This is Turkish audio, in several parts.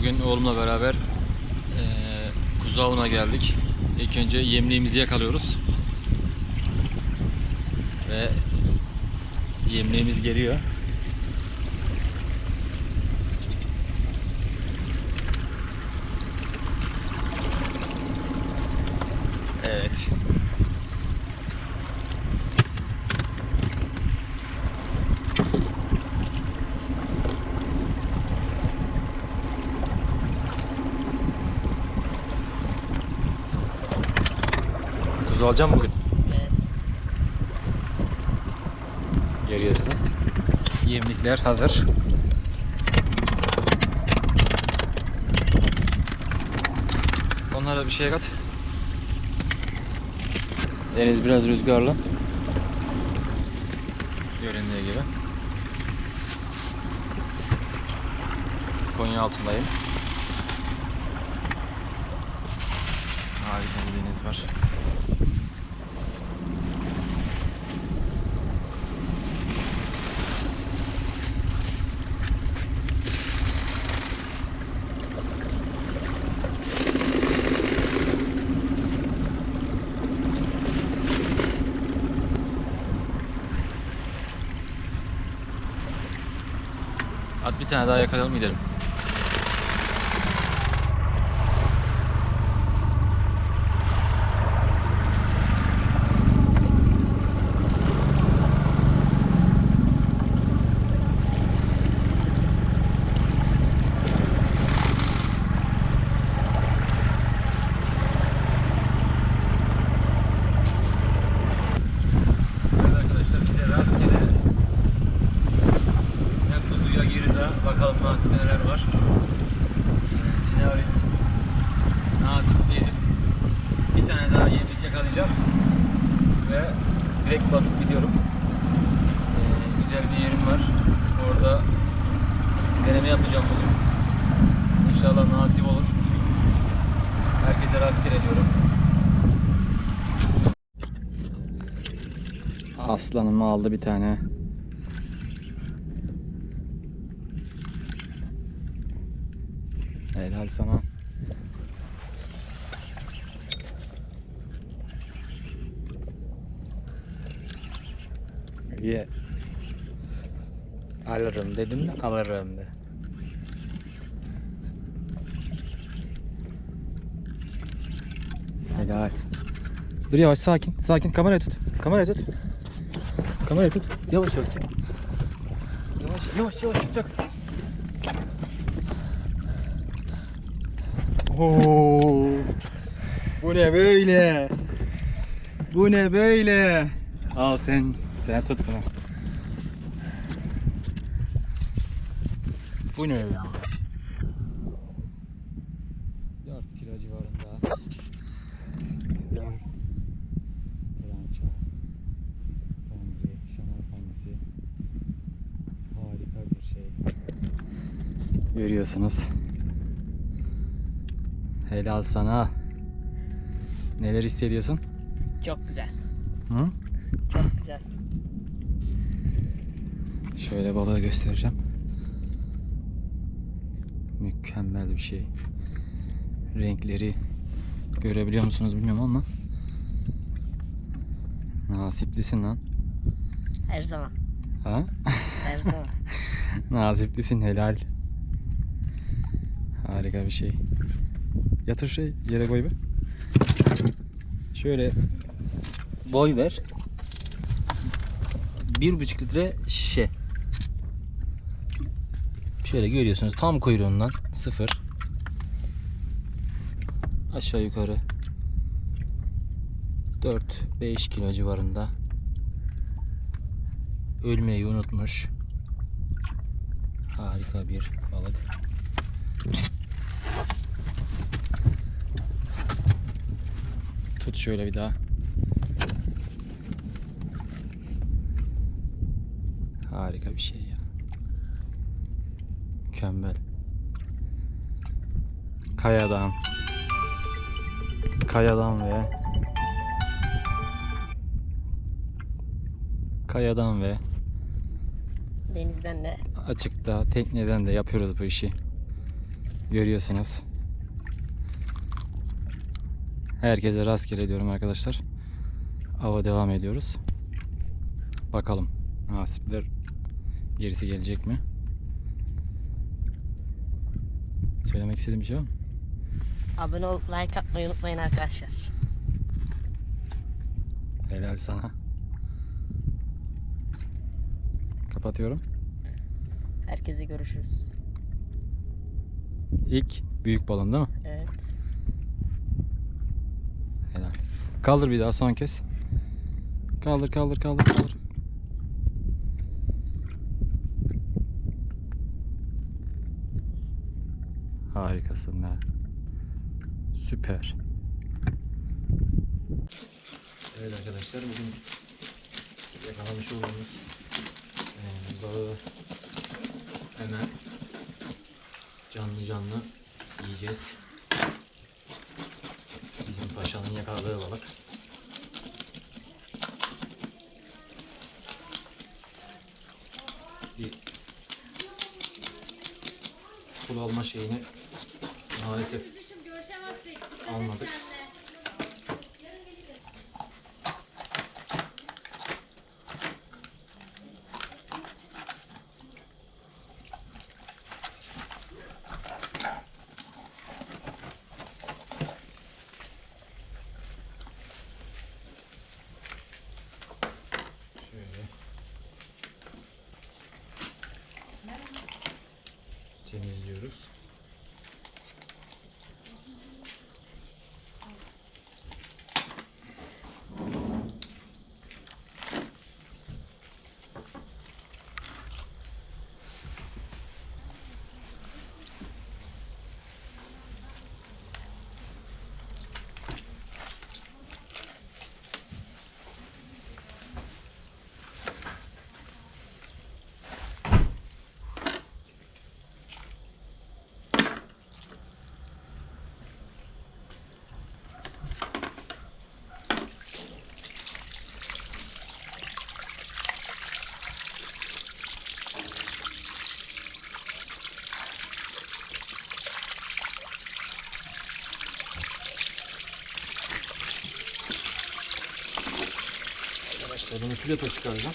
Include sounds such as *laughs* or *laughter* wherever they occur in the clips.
Bugün oğlumla beraber eee kuzu avına geldik. İlk önce yemliğimizi yakalıyoruz. Ve yemliğimiz geliyor. Evet. Alacağım bugün. Evet. Görüyorsunuz. Yemlikler hazır. Onlara bir şey kat. Deniz biraz rüzgarlı. Göründüğü gibi. Konya altındayım. Harika bir deniz var. Bir tane daha yakalayalım gidelim. Evet arkadaşlar bize rastgele ya girdi bakalım nasipte neler var. Ee, Sinavrit nasip diyelim. Bir tane daha yemlik yakalayacağız. Ve direkt basıp gidiyorum. Ee, güzel bir yerim var. Orada deneme yapacağım bugün. İnşallah nasip olur. Herkese rastgele diyorum. Aslanım aldı bir tane. Helal sana. Ye. Alırım dedim mi? Alırım de. Helal. Dur yavaş sakin. Sakin kamerayı tut. Kamerayı tut. Kamerayı tut. Yavaş yavaş. Yavaş yavaş yavaş çıkacak. Oo. Bu ne böyle? Bu ne böyle? Al sen sen tut bunu. Bu ne ya? 4 kilo civarında. Trança. Kongre, şamar fangisi. Harika bir şey. Görüyorsunuz. Helal sana. Neler hissediyorsun? Çok güzel. Hı? Çok güzel. Şöyle balığı göstereceğim. Mükemmel bir şey. Renkleri görebiliyor musunuz bilmiyorum ama nasiplisin lan. Her zaman. Ha? Her zaman. *laughs* Nasiplisin helal. Harika bir şey. Yatır şey yere koy bir. Şöyle boy ver. Bir buçuk litre şişe. Şöyle görüyorsunuz tam kuyruğundan sıfır. Aşağı yukarı 4-5 kilo civarında. Ölmeyi unutmuş. Harika bir balık. Tut şöyle bir daha. Harika bir şey ya. Mükemmel. Kayadan. Kayadan ve Kayadan ve Denizden de açıkta tekneden de yapıyoruz bu işi. Görüyorsunuz. Herkese rastgele diyorum arkadaşlar. Ava devam ediyoruz. Bakalım nasipler gerisi gelecek mi? Söylemek istediğim bir şey var mı? Abone olup like atmayı unutmayın arkadaşlar. Helal sana. Kapatıyorum. Herkese görüşürüz. İlk büyük balon değil mi? Evet. Helal. Kaldır bir daha son kez. Kaldır kaldır kaldır kaldır. Harikasın be. Süper. Evet arkadaşlar bugün yakalamış olduğumuz eee, balığı hemen canlı canlı yiyeceğiz. Paşanın yakaladığı balık. Bir kul alma şeyini maalesef almadık. yapıyoruz. Bunu fileto çıkaracağım.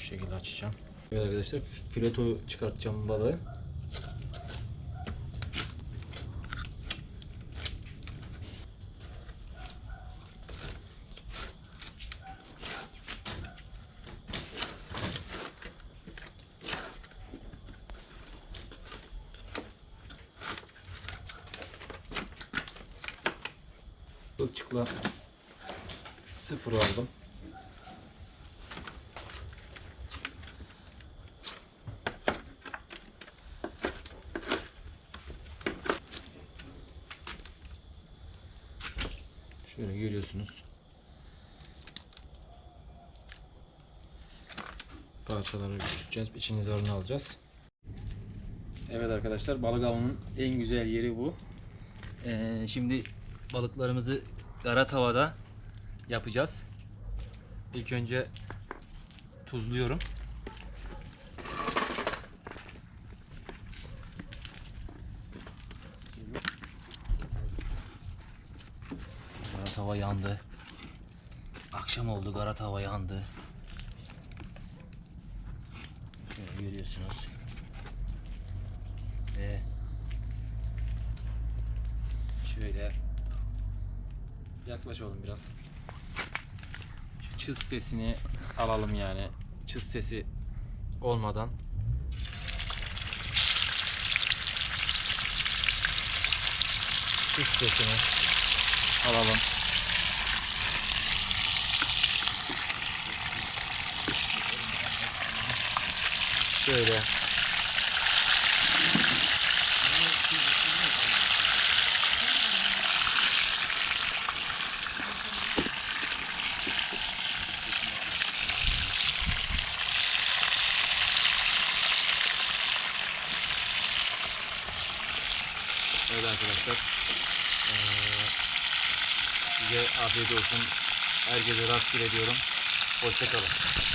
Şu şekilde açacağım. Evet arkadaşlar fileto çıkartacağım balığı. Kılçıkla sıfır aldım. Şöyle görüyorsunuz. Parçaları küçülteceğiz. İçini zarını alacağız. Evet arkadaşlar balık avının en güzel yeri bu. Ee, şimdi balıklarımızı kara tavada yapacağız. İlk önce tuzluyorum. Tava yandı. Akşam oldu kara tava yandı. Şöyle görüyorsunuz. Ve şöyle yaklaş oğlum biraz. Şu çız sesini alalım yani. Çız sesi olmadan. Çız sesini alalım. Şöyle. Evet arkadaşlar. Ee, size afiyet olsun. Herkese rastgele diyorum. Hoşçakalın.